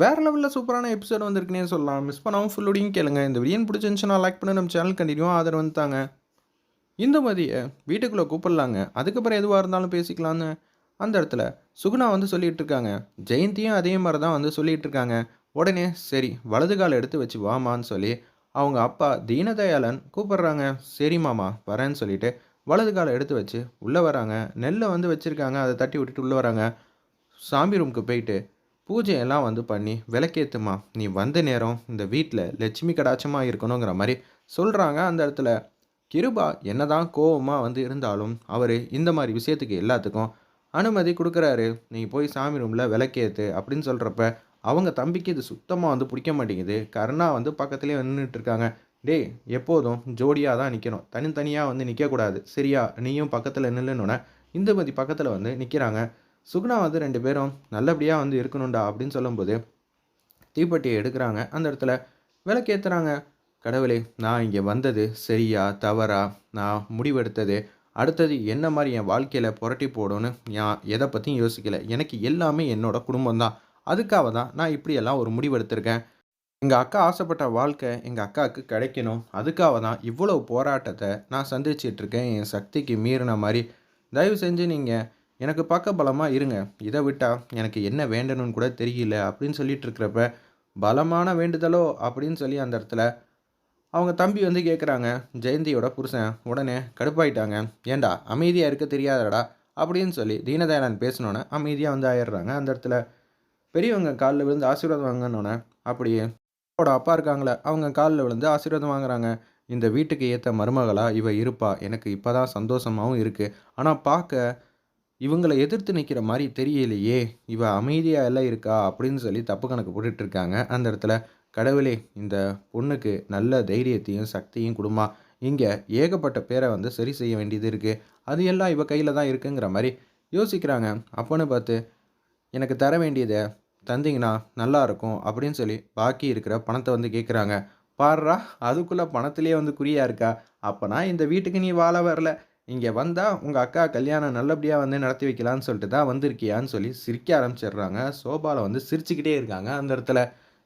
வேறு லெவலில் சூப்பரான எபிசோட் வந்திருக்குனே சொல்லலாம். மிஸ் பண்ணாமல் ஃபுல்லோடையும் கேளுங்க. இந்த வீடியோ பிடிச்சிருந்துச்சுன்னா லைக் பண்ணி நம்ம சேனல் கண்டினியூவாக ஆதரவு வந்துட்டாங்க இந்த மதியை வீட்டுக்குள்ளே கூப்பிடலாங்க. அதுக்கப்புறம் எதுவாக இருந்தாலும் பேசிக்கலான்னு அந்த இடத்துல சுகுணா வந்து சொல்லிகிட்டு இருக்காங்க. ஜெயந்தியும் அதே மாதிரி தான் வந்து சொல்லிகிட்டு இருக்காங்க. உடனே சரி வலது கால் எடுத்து வச்சு வாமான்னு சொல்லி அவங்க அப்பா தீனதயாளன் கூப்பிட்றாங்க. சரி மாமா வரேன்னு சொல்லிட்டு வலது காலை எடுத்து வச்சு உள்ளே வராங்க. நெல்லை வந்து வச்சுருக்காங்க. அதை தட்டி விட்டுட்டு உள்ளே வராங்க. சாமி ரூமுக்கு போயிட்டு பூஜையெல்லாம் வந்து பண்ணி விளக்கேத்துமா நீ வந்த நேரம் இந்த வீட்டில் லட்சுமி கடாட்சமாக இருக்கணுங்கிற மாதிரி சொல்கிறாங்க அந்த இடத்துல கிருபா என்னதான் கோவமாக வந்து இருந்தாலும் அவர் இந்த மாதிரி விஷயத்துக்கு எல்லாத்துக்கும் அனுமதி கொடுக்குறாரு. நீ போய் சாமி ரூமில் விளக்கேத்து அப்படின்னு சொல்கிறப்ப அவங்க தம்பிக்கு இது சுத்தமாக வந்து பிடிக்க மாட்டேங்குது. கருணா வந்து பக்கத்துலேயே நின்றுட்டு இருக்காங்க. டேய் எப்போதும் ஜோடியாக தான் நிற்கணும் தனித்தனியாக வந்து நிற்கக்கூடாது சரியா? நீயும் பக்கத்தில் நில்லுன்னொன்னே இந்துமதி பக்கத்தில் வந்து நிற்கிறாங்க சுகுணா வந்து ரெண்டு பேரும் நல்லபடியாக வந்து இருக்கணும்டா அப்படின்னு சொல்லும்போது தீப்பெட்டியை எடுக்கிறாங்க. அந்த இடத்துல விளக்கேற்றுறாங்க கடவுளே நான் இங்கே வந்தது சரியா தவறா? நான் முடிவெடுத்தது. அடுத்தது என்ன மாதிரி என் வாழ்க்கையில் புரட்டி போடணும்னு நான் எதை பற்றியும் யோசிக்கல. எனக்கு எல்லாமே என்னோட குடும்பம் தான். அதுக்காக தான் நான் இப்படியெல்லாம் ஒரு முடிவெடுத்திருக்கேன். எங்கள் அக்கா ஆசைப்பட்ட வாழ்க்கை எங்கள் அக்காவுக்கு கிடைக்கணும். அதுக்காக தான் இவ்வளோ போராட்டத்தை நான் சந்திச்சிட்ருக்கேன் என் சக்திக்கு மீறின மாதிரி. தயவு செஞ்சு நீங்கள் எனக்கு பார்க்க பலமாக இருங்க. இதை விட்டால் எனக்கு என்ன வேண்டணும்னு கூட தெரியல அப்படின்னு சொல்லிட்டு இருக்கிறப்ப பலமான வேண்டுதலோ அப்படின்னு சொல்லி அந்த இடத்துல அவங்க தம்பி வந்து கேட்குறாங்க ஜெயந்தியோட புருஷன் உடனே கடுப்பாயிட்டாங்க. ஏண்டா அமைதியாக இருக்க தெரியாதடா அப்படின்னு சொல்லி தீனதயாளன் பேசினோன்னே அமைதியாக வந்து ஆயிடுறாங்க. அந்த இடத்துல பெரியவங்க காலில் விழுந்து ஆசீர்வாதம் வாங்கினோன்னே அப்படியே அவரோட அப்பா இருக்காங்களே. அவங்க காலில் விழுந்து ஆசீர்வாதம் வாங்குறாங்க. இந்த வீட்டுக்கு ஏற்ற மருமகளாக இவ இருப்பா. எனக்கு இப்போ தான் சந்தோஷமாகவும் இருக்குது ஆனால் பார்க்க இவங்களை எதிர்த்து நிற்கிற மாதிரி தெரியலையே இவ அமைதியாக எல்லாம் இருக்கா அப்படின்னு சொல்லி தப்பு கணக்கு போட்டுட்டு இருக்காங்க. அந்த இடத்துல கடவுளே இந்த பொண்ணுக்கு நல்ல தைரியத்தையும் சக்தியும் கொடுமா. இங்கே ஏகப்பட்ட பேரை வந்து சரி செய்ய வேண்டியது இருக்குது அது எல்லாம் இவ கையில் தான் இருக்குங்கிற மாதிரி யோசிக்கிறாங்க. அப்போன்னு பார்த்து எனக்கு தர வேண்டியதை தந்தீங்கன்னா நல்லா இருக்கும் அப்படின்னு சொல்லி பாக்கி இருக்கிற பணத்தை வந்து கேட்குறாங்க பாடுறா அதுக்குள்ளே பணத்திலே வந்து குறியாக இருக்கா? அப்போனா இந்த வீட்டுக்கு நீ வாழ வரல. இங்கே வந்தால் உங்கள் அக்கா கல்யாணம் நல்லபடியாக வந்து நடத்தி வைக்கலான்னு சொல்லிட்டு தான் வந்திருக்கியான்னு சொல்லி சிரிக்க ஆரம்பிச்சிடுறாங்க. சோபாவில் வந்து சிரிச்சுக்கிட்டே இருக்காங்க. அந்த இடத்துல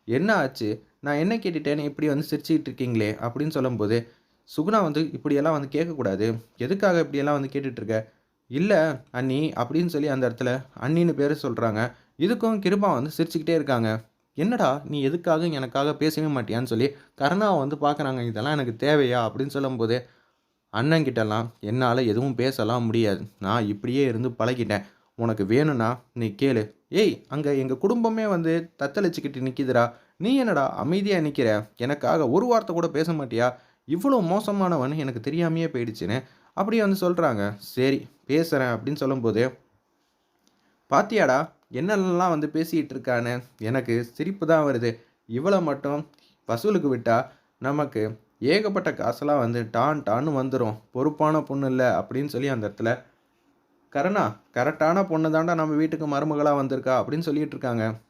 என்ன ஆச்சு? நான் என்ன கேட்டுட்டேன்னு இப்படி வந்து சிரிச்சுக்கிட்டு இருக்கீங்களே? அப்படின்னு சொல்லும்போது சுகுணா வந்து இப்படியெல்லாம் வந்து கேட்கக்கூடாது. எதுக்காக இப்படியெல்லாம் வந்து கேட்டுட்ருக்க? இல்லை அண்ணி அப்படின்னு சொல்லி அந்த இடத்துல அண்ணின்னு பேர் சொல்கிறாங்க இதுக்கும் கிருபா வந்து சிரிச்சுக்கிட்டே இருக்காங்க. என்னடா நீ எதுக்காக எனக்காக பேசவே மாட்டியான்னு சொல்லி கருணாவை வந்து பார்க்குறாங்க இதெல்லாம் எனக்கு தேவையா? அப்படின்னு சொல்லும்போது அண்ணன்கிட்டலாம் என்னால் எதுவும் பேசலாம் முடியாது. நான் இப்படியே இருந்து பழகிட்டேன். உனக்கு வேணும்னா நீ கேளு. ஏய் அங்கே எங்கள் குடும்பமே வந்து தத்தளிச்சுக்கிட்டு நிற்கிதுடா நீ என்னடா அமைதியாக நிற்கிற எனக்காக ஒரு வார்த்தை கூட பேச மாட்டியா? இவ்வளோ மோசமானவன் எனக்கு தெரியாமையே போயிடுச்சுன்னு அப்படியே வந்து சொல்கிறாங்க சரி பேசுகிறேன் அப்படின்னு சொல்லும்போது பாத்தியாடா என்னெல்லாம் வந்து பேசிகிட்டு இருக்கான்னு எனக்கு சிரிப்பு தான் வருது. இவளை மட்டும் வசூலுக்கு விட்டால் நமக்கு ஏகப்பட்ட காசெல்லாம் வந்து டான் டான்னு வந்துடும் பொறுப்பான பொண்ணு இல்லை அப்படின்னு சொல்லி அந்த இடத்துல கரணா கரெக்டான பொண்ணு தாண்டா நம்ம வீட்டுக்கு மருமகளாக வந்திருக்கா? அப்படின்னு சொல்லிகிட்ருக்காங்க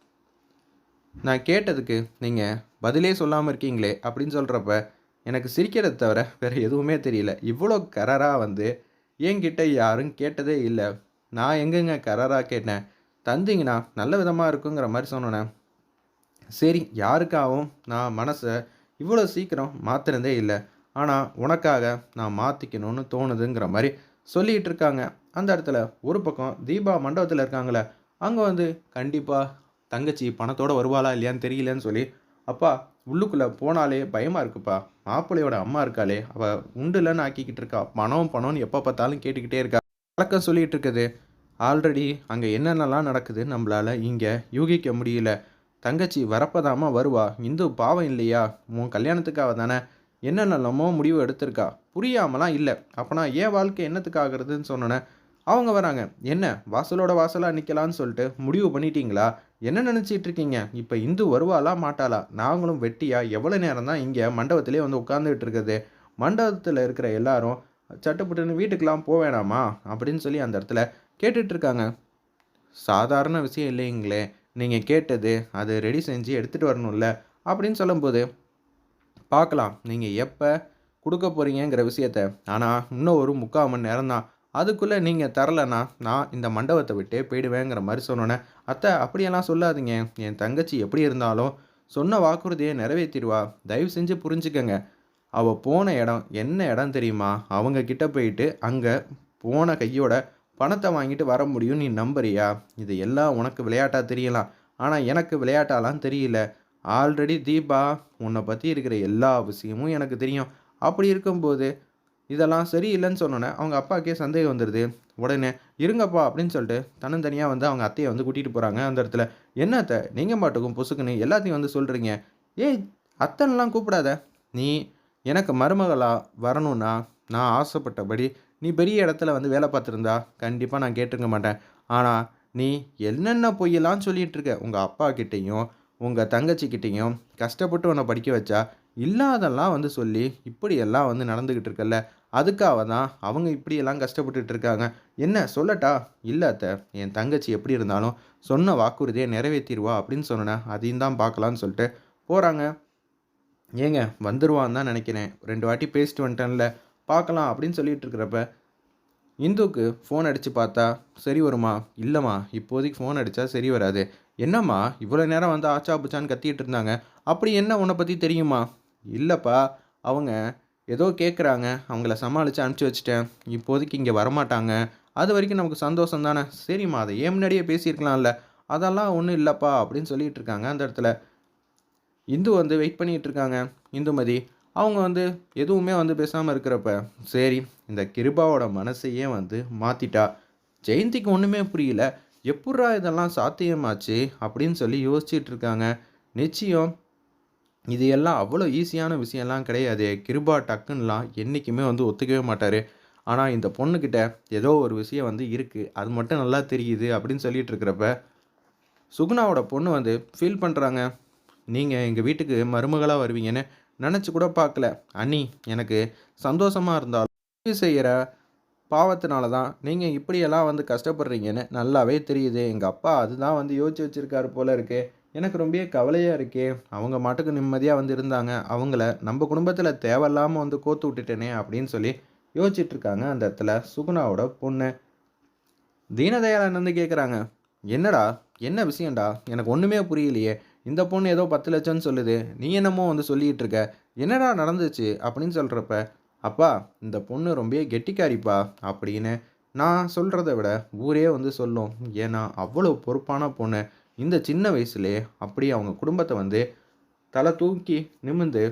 நான் கேட்டதுக்கு நீங்கள் பதிலே சொல்லாமல் இருக்கீங்களே அப்படின்னு சொல்கிறப்ப எனக்கு சிரிக்கிறத தவிர வேறு எதுவுமே தெரியல. இவ்வளோ கரராக வந்து என்கிட்ட யாரும் கேட்டதே இல்லை. நான் எங்கெங்க கரராக கேட்டேன்? தந்தீங்கன்னா நல்ல விதமாக இருக்குங்கிற மாதிரி சொன்னேன். சரி யாருக்காகவும் நான் மனசை இவ்வளோ சீக்கிரம் மாற்றினதே இல்லை. ஆனால் உனக்காக நான் மாற்றிக்கணும்னு தோணுதுங்கிற மாதிரி சொல்லிகிட்டு இருக்காங்க. அந்த இடத்துல ஒரு பக்கம் தீபா மண்டபத்தில் இருக்காங்களே அங்கே வந்து கண்டிப்பாக தங்கச்சி பணத்தோடு வருவாளா இல்லையான்னு தெரியலன்னு சொல்லி அப்பா உள்ளுக்குள்ளே போனாலே பயமாக இருக்குப்பா. மாப்பிள்ளையோட அம்மா இருக்காளே. அவள் உண்டுலன்னு ஆக்கிக்கிட்டு இருக்கா. பணம் பணம்னு எப்போ பார்த்தாலும் கேட்டுக்கிட்டே இருக்கா. வழக்கம் சொல்லிகிட்டு இருக்குது. ஆல்ரெடி அங்கே என்னென்னலாம் நடக்குது நம்மளால் இங்கே யூகிக்க முடியல. தங்கச்சி வரப்பதாமா வருவா? இந்து பாவம் இல்லையா? உன் கல்யாணத்துக்காக தானே. என்னென்னலாமோ முடிவு எடுத்திருக்கா. புரியாமலாம் இல்லை. அப்போனா ஏன் வாழ்க்கை என்னத்துக்காகிறதுன்னு சொன்னோன்னே அவங்க வராங்க. என்ன வாசலோட வாசலாக நிற்கலான்னு சொல்லிட்டு முடிவு பண்ணிட்டீங்களா? என்ன நினச்சிட்டு இருக்கீங்க? இப்போ இந்து வருவாளா மாட்டாளா? நாங்களும் வெட்டியா? எவ்வளோ நேரம் தான் இங்கே மண்டபத்திலே வந்து உட்காந்துக்கிட்டு இருக்குது. மண்டபத்தில் இருக்கிற எல்லாரும் சட்டுப்பட்டுன்னு வீட்டுக்கெலாம் போக வேணாமா? அப்படின்னு சொல்லி அந்த இடத்துல கேட்டுட்ருக்காங்க சாதாரண விஷயம் இல்லைங்களே. நீங்கள் கேட்டது அது ரெடி செஞ்சு எடுத்துகிட்டு வரணும்ல அப்படின்னு சொல்லும்போது பார்க்கலாம் நீங்கள் எப்போ கொடுக்க போகிறீங்கிற விஷயத்த. ஆனால் இன்னும் ஒரு முக்கால் மணி நேரம் தான் அதுக்குள்ளே நீங்கள் தரலைன்னா நான் இந்த மண்டபத்தை விட்டே போயிடுவேங்கிற மாதிரி சொன்னோன்னே அத்தை அப்படியெல்லாம் சொல்லாதீங்க. என் தங்கச்சி எப்படி இருந்தாலும் சொன்ன வாக்குறுதியை நிறைவேற்றிடுவா தயவு செஞ்சு புரிஞ்சுக்கங்க. அவள் போன இடம் என்ன இடம் தெரியுமா? அவங்க கிட்ட போயிட்டு அங்கே போன கையோட பணத்தை வாங்கிட்டு வர முடியும் நீ நம்புறியா? இது எல்லாம் உனக்கு விளையாட்டாக தெரியலாம். ஆனால் எனக்கு விளையாட்டாலாம் தெரியல. ஆல்ரெடி தீபா உன்னை பற்றி இருக்கிற எல்லா விஷயமும் எனக்கு தெரியும். அப்படி இருக்கும்போது இதெல்லாம் சரியில்லைன்னு சொன்னோன்னே அவங்க அப்பாக்கே சந்தேகம் வந்துடுது உடனே இருங்கப்பா அப்படின்னு சொல்லிட்டு தன்னந்தனியாக வந்து அவங்க அத்தையை வந்து கூட்டிகிட்டு போகிறாங்க அந்த இடத்துல. என்ன அத்தை? நீங்கள் மாட்டுக்கும் பொசுக்குன்னு எல்லாத்தையும் வந்து சொல்கிறீங்க ஏய் அத்தன்லாம் கூப்பிடாத. நீ எனக்கு மருமகளாக வரணும்னா நான் ஆசைப்பட்டபடி நீ பெரிய இடத்துல வந்து வேலை பார்த்துருந்தா கண்டிப்பாக நான் கேட்டிருக்க மாட்டேன். ஆனால் நீ என்னென்ன பொய்யெல்லாம் சொல்லிகிட்டு இருக்க உங்கள் அப்பா கிட்டேயும் உங்கள் தங்கச்சிக்கிட்டேயும் கஷ்டப்பட்டு உன்னை படிக்க வச்சா இல்லாதெல்லாம் வந்து சொல்லி இப்படியெல்லாம் வந்து நடந்துக்கிட்டு இருக்கல்ல? அதுக்காக தான் அவங்க இப்படியெல்லாம் கஷ்டப்பட்டுட்டு இருக்காங்க. என்ன சொல்லட்டா? இல்லாத்த என் தங்கச்சி எப்படி இருந்தாலும் சொன்ன வாக்குறுதியை நிறைவேற்றிடுவா அப்படின்னு சொன்னேன் அதையும் தான் பார்க்கலான்னு சொல்லிட்டு போகிறாங்க ஏங்க வந்துடுவான்னு தான் நினைக்கிறேன். ரெண்டு வாட்டி பேசிட்டு வந்துட்டேன்ல. பார்க்கலாம் அப்படின்னு சொல்லிட்டு இருக்கிறப்ப இந்துக்கு ஃபோன் அடித்து பார்த்தா சரி வருமா? இல்லைம்மா இப்போதைக்கு ஃபோன் அடித்தா சரி வராது. என்னம்மா இவ்வளோ நேரம் வந்து ஆச்சா புச்சான்னு கத்திட்டு இருந்தாங்க. அப்படி என்ன உன்னை பற்றி தெரியுமா? இல்லைப்பா அவங்க ஏதோ கேட்குறாங்க அவங்கள சமாளித்து அனுப்பிச்சி வச்சுட்டேன். இப்போதைக்கு இங்கே வரமாட்டாங்க. அது வரைக்கும் நமக்கு சந்தோஷம் தானே? சரிம்மா அதை ஏன் முன்னாடியே பேசியிருக்கலாம்ல. அதெல்லாம் ஒன்றும் இல்லைப்பா அப்படின்னு சொல்லிகிட்டு இருக்காங்க அந்த இடத்துல. இந்து வந்து வெயிட் பண்ணிகிட்டு இருக்காங்க இந்துமதி அவங்க வந்து எதுவுமே வந்து பேசாமல் இருக்கிறப்ப சரி இந்த கிருபாவோட மனசையே வந்து மாற்றிட்டா ஜெயந்திக்கு ஒன்றுமே புரியல. எப்புட்றா இதெல்லாம் சாத்தியமாச்சு? அப்படின்னு சொல்லி யோசிச்சுட்டு இருக்காங்க. நிச்சயம் இது எல்லாம் அவ்வளோ ஈஸியான விஷயம்லாம் கிடையாது. கிருபா டக்குன்னெலாம் என்றைக்குமே வந்து ஒத்துக்கவே மாட்டார். ஆனால் இந்த பொண்ணுக்கிட்ட ஏதோ ஒரு விஷயம் வந்து இருக்குது அது மட்டும் நல்லா தெரியுது அப்படின்னு சொல்லிட்டு இருக்கிறப்ப சுகுணாவோட பொண்ணு வந்து ஃபீல் பண்ணுறாங்க நீங்கள் எங்கள் வீட்டுக்கு மருமகளாக வருவீங்கன்னு நினச்சி கூட பார்க்கல. அண்ணி எனக்கு சந்தோஷமாக இருந்தாலும் உதவி செய்கிற பாவத்தினால தான் நீங்கள் இப்படியெல்லாம் வந்து கஷ்டப்படுறீங்கன்னு நல்லாவே தெரியுது. எங்கள் அப்பா அதுதான் வந்து யோசிச்சு வச்சுருக்காரு போல இருக்கே. எனக்கு ரொம்ப கவலையாக இருக்கே. அவங்க மாட்டுக்கு நிம்மதியாக வந்து இருந்தாங்க. அவங்கள நம்ம குடும்பத்தில் தேவையில்லாமல் வந்து கோத்து விட்டுட்டேனே அப்படின்னு சொல்லி யோசிச்சிட்ருக்காங்க அந்த இடத்துல சுகுணாவோட பொண்ணு. தீனதயாளன் வந்து கேட்குறாங்க என்னடா? என்ன விஷயம்டா? எனக்கு ஒன்றுமே புரியலையே. இந்த பொண்ணு ஏதோ பத்து லட்சம்னு சொல்லுது. நீ என்னமோ வந்து சொல்லிகிட்டு இருக்க என்னடா நடந்துச்சு அப்படின்னு சொல்கிறப்ப அப்பா இந்த பொண்ணு ரொம்ப கெட்டிக்காரிப்பா அப்படின்னு நான் சொல்கிறத விட ஊரே வந்து சொல்லும். ஏன்னா அவ்வளோ பொறுப்பான பொண்ணு. இந்த சின்ன வயசுலே அப்படி அவங்க குடும்பத்தை வந்து தலை தூக்கி நிமிந்து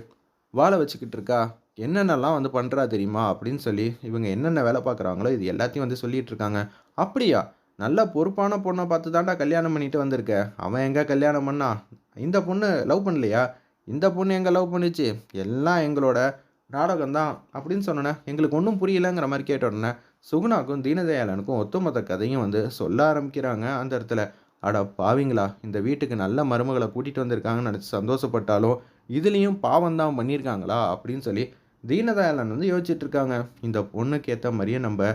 வாழ வச்சுக்கிட்டு இருக்கா. என்னென்னலாம் வந்து பண்ணுறா தெரியுமா? அப்படின்னு சொல்லி இவங்க என்னென்ன வேலை பார்க்குறாங்களோ இது எல்லாத்தையும் வந்து சொல்லிகிட்டு இருக்காங்க அப்படியா? நல்ல பொறுப்பான பொண்ணை பார்த்து தாண்டா கல்யாணம் பண்ணிட்டு வந்திருக்க. அவன் எங்கே கல்யாணம் பண்ணா? இந்த பொண்ணு லவ் பண்ணலையா? இந்த பொண்ணு எங்கே லவ் பண்ணிச்சு? எல்லாம் எங்களோட நாடகம் தான் அப்படின்னு சொன்னோன்னே எங்களுக்கு ஒன்றும் புரியலங்கிற மாதிரி கேட்டோடனே சுகுணாக்கும் தீனதயாளனுக்கும் ஒத்துமொத்த கதையும் வந்து சொல்ல ஆரம்பிக்கிறாங்க அந்த இடத்துல. அட பாவிங்களா இந்த வீட்டுக்கு நல்ல மருமகளை கூட்டிகிட்டு வந்திருக்காங்கன்னு நினச்சி சந்தோஷப்பட்டாலும் இதுலேயும் பாவம் தான் பண்ணியிருக்காங்களா அப்படின்னு சொல்லி தீனதயாளன் வந்து யோசிச்சுட்டு இருக்காங்க. இந்த பொண்ணுக்கு ஏற்ற மாதிரியே நம்ம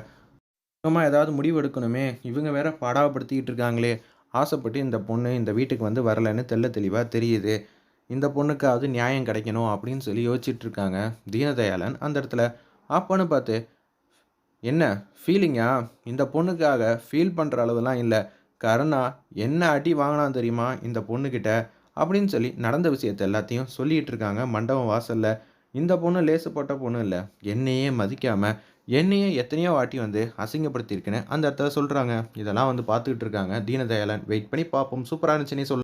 சுத்தமாக ஏதாவது முடிவு எடுக்கணுமே இவங்க வேற பாடாப்படுத்திக்கிட்டு இருக்காங்களே ஆசைப்பட்டு இந்த பொண்ணு இந்த வீட்டுக்கு வந்து வரலைன்னு தெள்ள தெளிவாக தெரியுது. இந்த பொண்ணுக்காவது நியாயம் கிடைக்கணும் அப்படின்னு சொல்லி யோசிச்சுட்டு இருக்காங்க தீனதயாளன் அந்த இடத்துல. அப்போன்னு பார்த்து என்ன ஃபீலிங்கா இந்த பொண்ணுக்காக ஃபீல் பண்ணுற அளவுலாம் இல்லை. கருணா என்ன அடி வாங்கினான் தெரியுமா இந்த பொண்ணுக்கிட்ட அப்படின்னு சொல்லி நடந்த விஷயத்தை எல்லாத்தையும் சொல்லிகிட்டு இருக்காங்க மண்டபம் வாசலில். இந்த பொண்ணு லேசுப்பட்ட பொண்ணு இல்லை. என்னையே மதிக்காமல் என்னையே எத்தனையோ வாட்டி வந்து அசிங்கப்படுத்தியிருக்குன்னு அந்த இடத்துல சொல்கிறாங்க இதெல்லாம் வந்து பார்த்துக்கிட்டு இருக்காங்க. தீனதயாளன். வெயிட் பண்ணி பார்ப்போம். சூப்பராக இருந்துச்சுன்னே சொல்